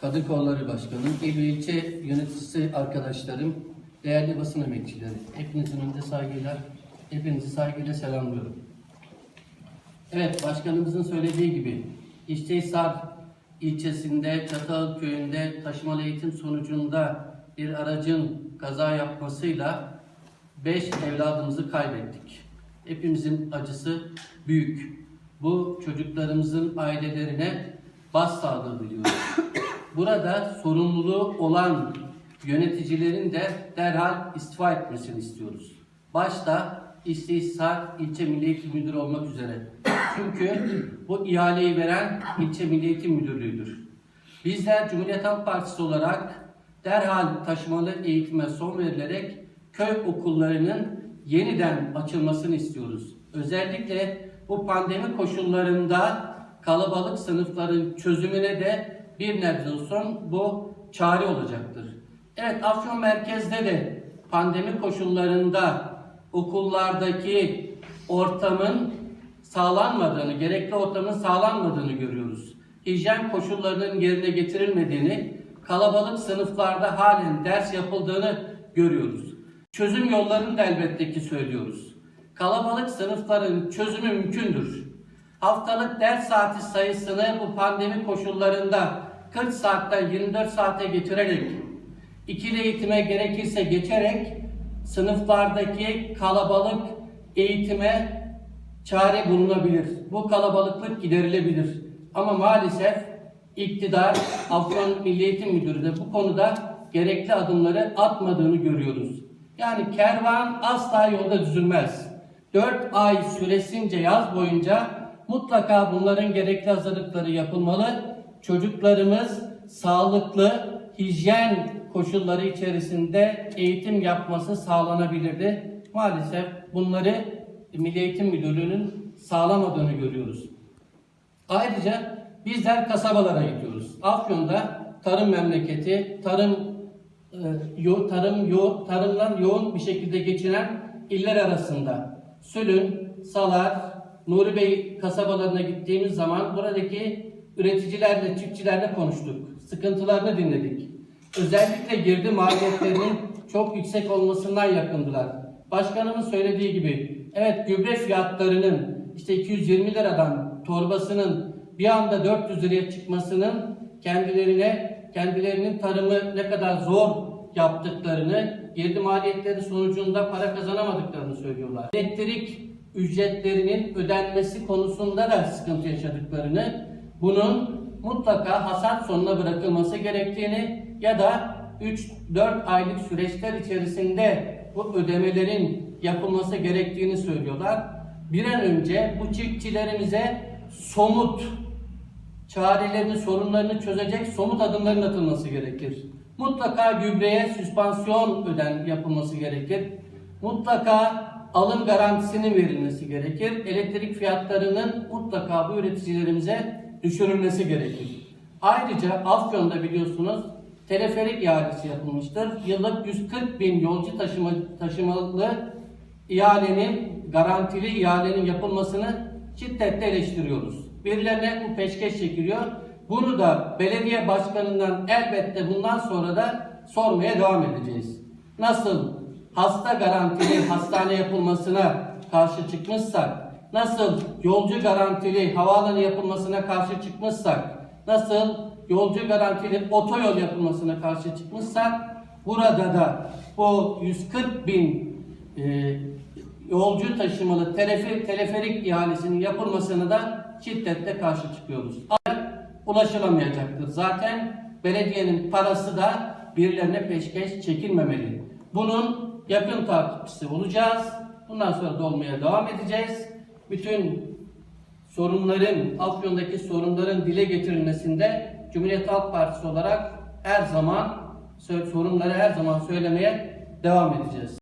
Kadı Kolları Başkanım, il ve ilçe yöneticisi arkadaşlarım, değerli basın emekçileri, hepinizin önünde saygıyla, hepinizi saygıyla selamlıyorum. Evet, başkanımızın söylediği gibi, İştehisar ilçesinde, Çatal köyünde taşımalı eğitim sonucunda bir aracın kaza yapmasıyla beş evladımızı kaybettik. Hepimizin acısı büyük. Bu çocuklarımızın ailelerine başsağlığı diliyoruz. Burada sorumluluğu olan yöneticilerin de derhal istifa etmesini istiyoruz. Başta İstihisar İlçe Milli Eğitim Müdürü olmak üzere. Çünkü bu ihaleyi veren İlçe Milli Eğitim Müdürlüğü'dür. Bizler Cumhuriyet Halk Partisi olarak derhal taşımalı eğitime son verilerek köy okullarının yeniden açılmasını istiyoruz. Özellikle bu pandemi koşullarında kalabalık sınıfların çözümüne de bir nebze olsun bu çare olacaktır. Evet Afyon merkezde de pandemi koşullarında okullardaki ortamın sağlanmadığını, gerekli ortamın sağlanmadığını görüyoruz. Hijyen koşullarının yerine getirilmediğini, kalabalık sınıflarda halen ders yapıldığını görüyoruz. Çözüm yollarını da elbette ki söylüyoruz. Kalabalık sınıfların çözümü mümkündür. Haftalık ders saati sayısını bu pandemi koşullarında 40 saatten 24 saate getirerek, ikili eğitime gerekirse geçerek sınıflardaki kalabalık eğitime çare bulunabilir. Bu kalabalıklık giderilebilir. Ama maalesef iktidar, Afyon Milli Eğitim Müdürü de bu konuda gerekli adımları atmadığını görüyoruz. Yani kervan asla yolda düzülmez. 4 ay süresince yaz boyunca mutlaka bunların gerekli hazırlıkları yapılmalı. Çocuklarımız sağlıklı, hijyen koşulları içerisinde eğitim yapması sağlanabilirdi. Maalesef bunları Milli Eğitim Müdürlüğü'nün sağlamadığını görüyoruz. Ayrıca bizler kasabalara gidiyoruz. Afyon'da tarım memleketi, tarım e, yo, tarım yo, tarımdan yoğun bir şekilde geçinen iller arasında Sülün, Salar, Nuri Bey kasabalarına gittiğimiz zaman buradaki üreticilerle, çiftçilerle konuştuk. Sıkıntılarını dinledik. Özellikle girdi maliyetlerinin çok yüksek olmasından yakındılar. Başkanımın söylediği gibi evet gübre fiyatlarının işte 220 liradan torbasının bir anda 400 liraya çıkmasının kendilerine kendilerinin tarımı ne kadar zor yaptıklarını, girdi maliyetleri sonucunda para kazanamadıklarını söylüyorlar. Elektrik ücretlerinin ödenmesi konusunda da sıkıntı yaşadıklarını, bunun mutlaka hasat sonuna bırakılması gerektiğini ya da 3-4 aylık süreçler içerisinde bu ödemelerin yapılması gerektiğini söylüyorlar. Bir an önce bu çiftçilerimize somut çarelerini, sorunlarını çözecek somut adımların atılması gerekir. Mutlaka gübreye süspansiyon öden yapılması gerekir. Mutlaka alım garantisinin verilmesi gerekir. Elektrik fiyatlarının mutlaka bu üreticilerimize düşürülmesi gerekir. Ayrıca Afyon'da biliyorsunuz teleferik ihalesi yapılmıştır. Yıllık 140 bin yolcu taşıma, taşımalı ihalenin, garantili ihalenin yapılmasını şiddetle eleştiriyoruz. Birilerine bu peşkeş çekiliyor. Bunu da belediye başkanından elbette bundan sonra da sormaya devam edeceğiz. Nasıl hasta garantili hastane yapılmasına karşı çıkmışsak, nasıl yolcu garantili havaalanı yapılmasına karşı çıkmışsak, nasıl yolcu garantili otoyol yapılmasına karşı çıkmışsak, burada da bu 140 bin e, yolcu taşımalı teleferik, teleferik ihalesinin yapılmasına da şiddetle karşı çıkıyoruz. Ulaşılamayacaktır. Zaten belediyenin parası da birilerine peşkeş çekilmemeli. Bunun yakın takipçisi olacağız. Bundan sonra da olmaya devam edeceğiz. Bütün sorunların, Afyon'daki sorunların dile getirilmesinde Cumhuriyet Halk Partisi olarak her zaman sorunları her zaman söylemeye devam edeceğiz.